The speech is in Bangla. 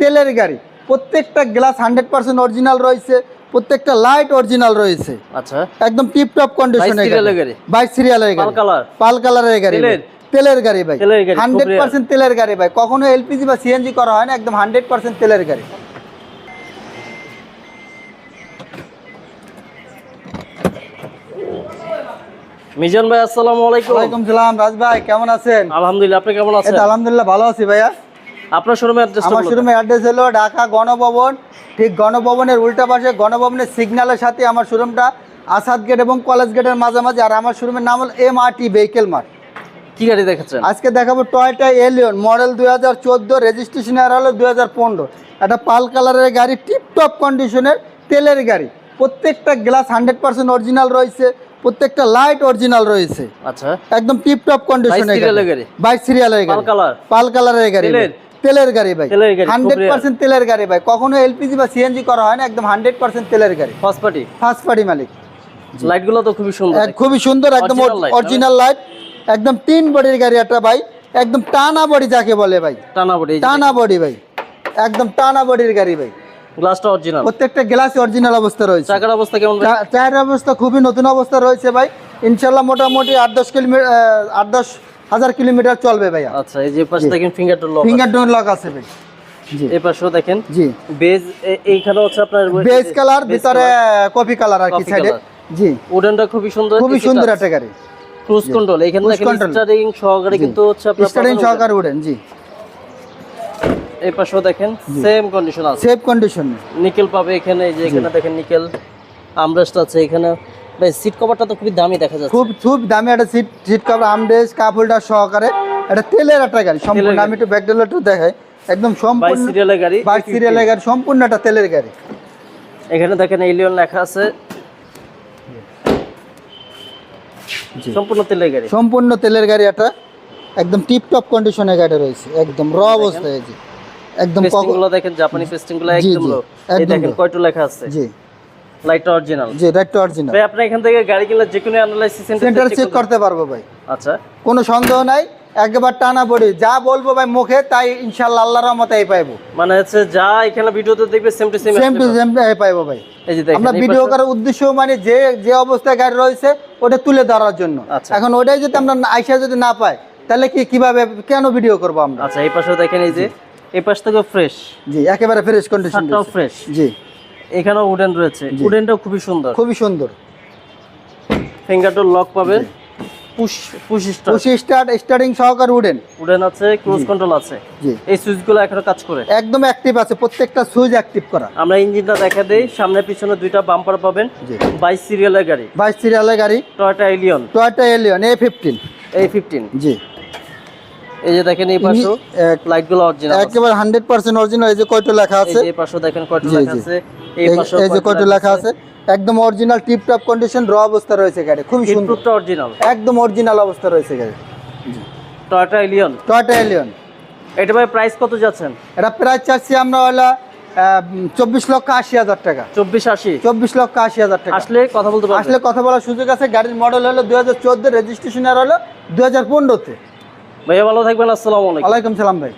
তেলের গাড়ি। প্রত্যেকটা গ্লাস হান্ড্রেড পার্সেন্ট অরিজিনাল রয়েছে প্রত্যেকটা লাইট অরিজিনাল রয়েছে। আচ্ছা। একদম টিপ টপ কন্ডিশনে গাড়ি? বাইক সিরিয়ালের গাড়ি পাল কালার পাল কালারের গাড়ি তেলের? গাড়ি ভাই। হান্ড্রেড পার্সেন্ট তেলের গাড়ি ভাই। কখনো এলপিজি বা সিএনজি করা হয় না একদম হান্ড্রেড পার্সেন্ট তেলের গাড়ি। মিজান ভাই আসসালামু আলাইকুম। ওয়ালাইকুম সালাম রাজ ভাই কেমন আছেন? আলহামদুলিল্লাহ আপনি কেমন আছেন? আলহামদুলিল্লাহ ভালো আছি ভাইয়া। আপনার শোরুমে অ্যাড্রেস আমার শোরুমের অ্যাড্রেস হলো ঢাকা গণভবন। ঠিক গণভবনের উল্টা পাশে গণভবনের সিগন্যালের সাথে আমার শোরুমটা আসাদ গেট এবং কলেজ গেটের মাঝামাঝি। আর আমার শোরুমের নাম হলো M R T vehicle mart কি গাড়ি দেখাচ্ছেন আজকে দেখাবো টয়টা এলিয়ন মডেল দুই হাজার চোদ্দ রেজিস্ট্রেশন আর হলো দুই হাজার পনেরো। একটা পাল কালারের গাড়ি টিপটপ কন্ডিশনের তেলের গাড়ি। প্রত্যেকটা গ্লাস হান্ড্রেড পার্সেন্ট অরিজিনাল রয়েছে প্রত্যেকটা লাইট অরিজিনাল রয়েছে। আচ্ছা। একদম টিপটপ কন্ডিশনের গাড়ি? বাইক সিরিয়ালের পাল গাড়ি। কালার? পাল কালারের গাড়ি। তেলের? গাড়ি ভাই। হান্ড্রেড। পার্সেন্ট তেলের গাড়ি ভাই। কখনো এলপিজি বা সিএনজি করা হয় না একদম হান্ড্রেড পার্সেন্ট তেলের গাড়ি। ফার্স্ট পার্টি ফার্স্ট পার্টি মালিক লাইটগুলো তো খুবই সুন্দর খুবই সুন্দর একদম অরিজিনাল লাইট একদম তিন বডির গাড়ি একটা ভাই। একদম টানা বডি যাকে বলে ভাই। টানা বডি টানা বডি ভাই। একদম টানা বডির গাড়ি ভাই। গ্লাসটা অরিজিনাল প্রত্যেকটা গ্লাস অরিজিনাল অবস্থা রয়েছে। চাকার অবস্থা কেমন ভাই? চা- চায়ের অবস্থা খুবই নতুন অবস্থা রয়েছে ভাই। ইনশাল্লাহ মোটামুটি আট দশ কিলোমিটার আট দশ হাজার কিলোমিটার চলবে ভাইয়া। আচ্ছা এই যে পাশে দেখেন ফিঙ্গার লক ফিঙ্গার লক আছে ভাই। জি এই পাশেও দেখেন। জি। বেজ এইখানে হচ্ছে আপনার বেজ কালার ভিতরে কফি কালার আর কি সাইডে জি। উডেনটা খুবই সুন্দর খুবই সুন্দর একটা গাড়ি। ক্রুজ কন্ট্রোল এখানে দেখেন স্টারিং সহকারে কিন্তু হচ্ছে আপনার স্টার্টিং পাঠানো উডেন জি। এই পাশেও দেখেন সেম কন্ডিশন আছে। কন্ডিশন নিকেল পাবে এখানে এই যে এখানে দেখেন নিকেল আমরেস্ট আছে এখানে। ভাই সিট কভারটা তো খুবই দামি দেখা যাচ্ছে। খুব খুব দামি একটা সিট সিট কভার আমডেস কাপ হোল্ডার সহকারে। এটা তেলের একটা গাড়ি সম্পূর্ণ আমি একটু ব্যাকডেল একটু দেখাই। একদম সম্পূর্ণ সিরিয়ালের গাড়ি বাইক সিরিয়ালের গাড়ি সম্পূর্ণ একটা তেলের গাড়ি। এখানে দেখেন এলিয়ন লেখা আছে। সম্পূর্ণ তেলের গাড়ি। সম্পূর্ণ তেলের গাড়ি একটা। একদম টিপ টপ কন্ডিশনের গাড়ি রয়েছে। একদম র অবস্থায় একদম দেখেন জাপানি পেস্টিংগুলো একদম এই দেখেন কয়টা লেখা আছে। জি। লাইটটা অরিজিনাল জি অরিজিনাল ভাই আপনি এখান থেকে গাড়ি কিনলে যে কোনো অ্যানালাইসিস সেন্টার চেক করতে পারব ভাই। আচ্ছা। কোনো সন্দেহ নাই একবার টানা পড়ি। যা বলব ভাই মুখে তাই ইনশাল্লাহ আল্লাহর রহমতে এই পাইবো। মানে হচ্ছে যা এখানে ভিডিওতে দেখবে same to same same to same পাইবো ভাই। এই যে দেখেন আমরা ভিডিও করার উদ্দেশ্য মানে যে যে অবস্থায় গাড়ি রয়েছে ওটা তুলে ধরার জন্য। আচ্ছা। এখন ওটাই যদি আমরা আইসা যদি না পাই তাহলে কি কীভাবে কেন ভিডিও করব আমরা? আচ্ছা এই পাশেও দেখেন এই যে এই পাশ থেকে ফ্রেশ জি একেবারে ফ্রেশ কন্ডিশন ফ্রেশ জি। এখানেও উডেন রয়েছে। উডেনটাও খুবই সুন্দর। খুবই সুন্দর। ফিঙ্গার ডোর লক পাবে। পুশ পুশ স্টার খুশি স্টার্ট স্টার্টিং সহকার উডেন উডেন আছে ক্রুজ কন্ট্রোল আছে। জি। এই সুইচগুলো এখনও কাজ করে। একদম অ্যাক্টিভ আছে প্রত্যেকটা সুইচ অ্যাক্টিভ করা। আমরা ইঞ্জিনটা দেখা দেই সামনে পিছনে দুইটা বাম্পার পাবেন। জি। বাইশ সিরিয়ালের গাড়ি। বাইশ সিরিয়ালের গাড়ি। Toyota Allion Toyota Allion A fifteen এই ফিফটিন জি। এই যে দেখেন এই এক- লাইটগুলো অরিজিনাল একেবারে হান্ড্রেড পার্সেন্ট অরিজিনাল এই যে কয়টা লেখা আছে? এই পাশেও দেখেন কয়টা লেখা আছে। এই পাশেও এই যে কয়টা লেখা আছে? একদম অরিজিনাল টিপ টপ কন্ডিশন র অবস্থা রয়েছে গাড়ি খুবই সুন্দর। ইনপুটটা অরিজিনাল একদম অরিজিনাল অবস্থা রয়েছে গাড়ি টয়টা এলিয়ন টয়টা এলিয়ন এটা ভাই প্রাইস কত যাচ্ছেন? এটা প্রাইস চাচ্ছি আমরা হলো চব্বিশ লক্ষ আশি হাজার টাকা। চব্বিশ আশি। চব্বিশ লক্ষ আশি হাজার টাকা। আসলে কথা বলতে আসলে কথা বলার সুযোগ আছে গাড়ির মডেল হলো দুই হাজার চোদ্দ রেজিস্ট্রেশন হলো দুই হাজার পনেরোতে। ভাইয়া ভালো থাকবেন আসসালামু আলাইকুম। আলাইকুম সালাম ভাই।